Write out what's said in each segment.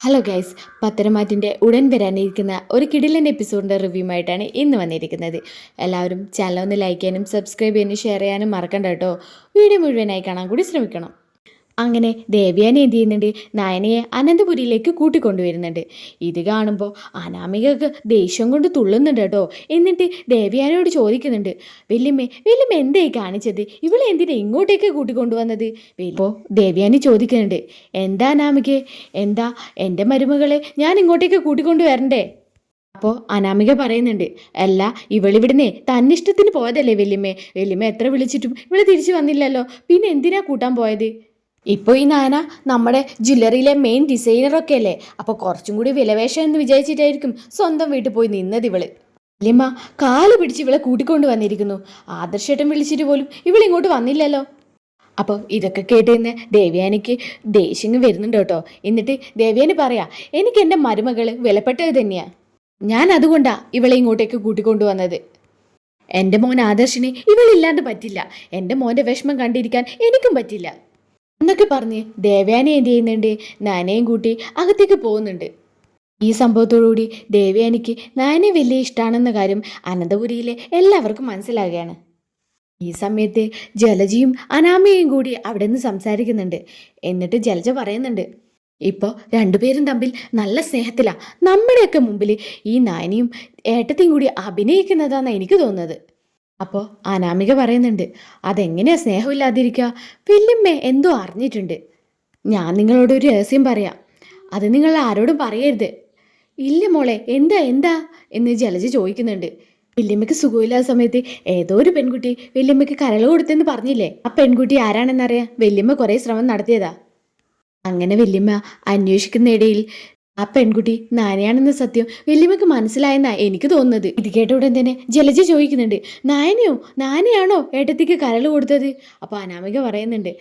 Hello guys പത്തരമാറ്റിന്റെ ഉടൻ വരാനിരിക്കുന്ന ഒരു കിടിലൻ എപ്പിസോഡിന്റെ റിവ്യൂമായിട്ടാണ് ഇന്ന് വന്നിരിക്കുന്നത്. എല്ലാവരും ചാനൽ ഒന്ന് ലൈക്ക് ചെയ്യാനും സബ്സ്ക്രൈബ് ചെയ്യാനും ഷെയർ ചെയ്യാനും മറക്കണ്ട കേട്ടോ. വീഡിയോ മുഴുവനായി കാണാൻ കൂടി ശ്രമിക്കണം. അങ്ങനെ ദേവ്യാനി എന്ത് ചെയ്യുന്നുണ്ട്? നയനയെ അനന്തപുരിയിലേക്ക് കൂട്ടിക്കൊണ്ടുവരുന്നുണ്ട്. ഇത് കാണുമ്പോൾ അനാമികക്ക് ദേഷ്യം കൊണ്ട് തുള്ളുന്നുണ്ട് കേട്ടോ. എന്നിട്ട് ദേവ്യാനോട് ചോദിക്കുന്നുണ്ട് വല്യമ്മേ വല്യമ്മ എന്തേ കാണിച്ചത്? ഇവളെ എന്തിനാ ഇങ്ങോട്ടേക്ക് കൂട്ടിക്കൊണ്ടുവന്നത്? ഇപ്പോൾ ദേവ്യാനി ചോദിക്കുന്നുണ്ട് എന്താ അനാമികെ? എന്താ എന്റെ മരുമകളെ ഞാൻ ഇങ്ങോട്ടേക്ക് കൂട്ടിക്കൊണ്ടു വരണ്ടേ അപ്പോൾ അനാമിക പറയുന്നുണ്ട് അല്ല ഇവളിവിടുന്നേ തന്നിഷ്ടത്തിന് പോയതല്ലേ വല്യമ്മേ. വല്യമ്മ എത്ര വിളിച്ചിട്ടും ഇവിടെ തിരിച്ചു വന്നില്ലല്ലോ. പിന്നെ എന്തിനാ കൂട്ടാൻ പോയത്? ഇപ്പോൾ ഈ നാന നമ്മുടെ ജ്വല്ലറിയിലെ മെയിൻ ഡിസൈനറൊക്കെ അല്ലേ അപ്പോൾ കുറച്ചും കൂടി വിലവേഷം എന്ന് വിചാരിച്ചിട്ടായിരിക്കും സ്വന്തം വീട്ടിൽ പോയി നിന്നത് ഇവൾ. വല്യമ്മ കാൽ പിടിച്ച് ഇവളെ കൂട്ടിക്കൊണ്ട് വന്നിരിക്കുന്നു. ആദർശേട്ടൻ വിളിച്ചിട്ട് പോലും ഇവളിങ്ങോട്ട് വന്നില്ലല്ലോ. അപ്പോൾ ഇതൊക്കെ കേട്ട് നിന്ന് ദേവ്യാനിക്ക് ദേഷ്യം വരുന്നുണ്ട് കേട്ടോ. എന്നിട്ട് ദേവ്യാനി പറയാ എനിക്ക് എന്റെ മരുമകൾ വിലപ്പെട്ടത് തന്നെയാണ് ഞാൻ അതുകൊണ്ടാണ് ഇവളെ ഇങ്ങോട്ടേക്ക് കൂട്ടിക്കൊണ്ടുവന്നത് എന്റെ മോൻ ആദർശിന് ഇവളില്ലാണ്ട് പറ്റില്ല. എന്റെ മോന്റെ വിഷമം കണ്ടിരിക്കാൻ എനിക്കും പറ്റില്ല. എന്നൊക്കെ പറഞ്ഞ് ദേവയാനി എന്ത് ചെയ്യുന്നുണ്ട്? നാനയും കൂട്ടി അകത്തേക്ക് പോകുന്നുണ്ട്. ഈ സംഭവത്തോടുകൂടി ദേവയാനിക്ക് നാനെ വലിയ ഇഷ്ടമാണെന്ന കാര്യം അനന്തപുരിയിലെ എല്ലാവർക്കും മനസ്സിലാകുകയാണ്. ഈ സമയത്ത് ജലജയും അനാമയും കൂടി അവിടെ നിന്ന് സംസാരിക്കുന്നുണ്ട്. എന്നിട്ട് ജലജ പറയുന്നുണ്ട് ഇപ്പോൾ രണ്ടുപേരും തമ്മിൽ നല്ല സ്നേഹത്തിലാണ് നമ്മുടെയൊക്കെ മുമ്പിൽ ഈ നാനിയും ഏട്ടത്തെയും കൂടി അഭിനയിക്കുന്നതാണെന്ന് എനിക്ക് തോന്നുന്നത്. അപ്പോൾ അനാമിക പറയുന്നുണ്ട് അതെങ്ങനെയാ സ്നേഹമില്ലാതിരിക്കുക വല്യമ്മേ എന്തോ അറിഞ്ഞിട്ടുണ്ട്. ഞാൻ നിങ്ങളോട് ഒരു രഹസ്യം പറയാം. അത് നിങ്ങൾ ആരോടും പറയരുത്. ഇല്ല മോളെ എന്താ എന്താ? എന്ന് ജലജ ചോദിക്കുന്നുണ്ട്. വല്യമ്മയ്ക്ക് സുഖമില്ലാത്ത സമയത്ത് ഏതോ ഒരു പെൺകുട്ടി വല്യമ്മയ്ക്ക് കരൾ കൊടുത്തെന്ന് പറഞ്ഞില്ലേ? ആ പെൺകുട്ടി ആരാണെന്നറിയാൻ വല്യമ്മ കുറേ ശ്രമം നടത്തിയതാ. അങ്ങനെ വല്യമ്മ അന്വേഷിക്കുന്ന ഇടയിൽ ആ പെൺകുട്ടി നാനയാണെന്ന സത്യം വല്യമ്മക്ക് മനസ്സിലായെന്നാ എനിക്ക് തോന്നുന്നത്. ഇത് കേട്ട ഉടൻ തന്നെ ജലജ ചോദിക്കുന്നുണ്ട്. നായനയോ? നാനയാണോ ഏട്ടത്തിക്ക് കരൾ കൊടുത്തത്? അപ്പോൾ അനാമിക പറയുന്നുണ്ട്.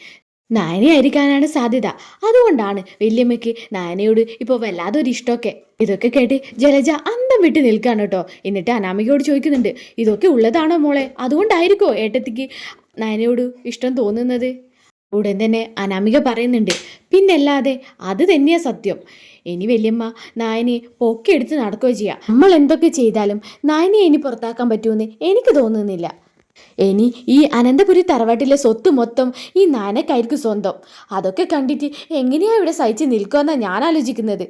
നായനയായിരിക്കാനാണ് സാധ്യത. അതുകൊണ്ടാണ് വല്യമ്മയ്ക്ക് നായനയോട് വല്ലാതെ ഒരു ഇഷ്ടമൊക്കെ. ഇതൊക്കെ കേട്ട് ജലജ അന്തം വിട്ട് നിൽക്കാണ് കേട്ടോ. എന്നിട്ട് അനാമികയോട് ചോദിക്കുന്നുണ്ട്. ഇതൊക്കെ ഉള്ളതാണോ മോളെ? അതുകൊണ്ടായിരിക്കോ ഏട്ടത്തിക്ക് നായനയോട് ഇഷ്ടം തോന്നുന്നത്? ഉടൻ തന്നെ അനാമിക പറയുന്നുണ്ട്. പിന്നല്ലാതെ അത് തന്നെയാ സത്യം. ഇനി വല്യമ്മ നായനെ പൊക്കിയെടുത്ത് നടക്കുകയോ ചെയ്യാം. നമ്മൾ എന്തൊക്കെ ചെയ്താലും നായനെ ഇനി പുറത്താക്കാൻ പറ്റുമെന്ന് എനിക്ക് തോന്നുന്നില്ല. ഇനി ഈ അനന്തപുരി തറവാട്ടിലെ സ്വത്ത് മൊത്തം ഈ നാനക്കായിരിക്കും സ്വന്തം. അതൊക്കെ കണ്ടിട്ട് എങ്ങനെയാ ഇവിടെ സഹിച്ച് നിൽക്കുമെന്നാണ് ഞാൻ ആലോചിക്കുന്നത്.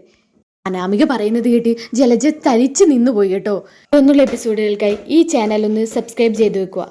അനാമിക പറയുന്നത് കേട്ട് ജലജ തരിച്ചു നിന്നു പോയി കേട്ടോ ഒന്നുള്ള എപ്പിസോഡുകൾക്കായി ഈ ചാനൽ ഒന്ന് സബ്സ്ക്രൈബ് ചെയ്ത് വെക്കുക.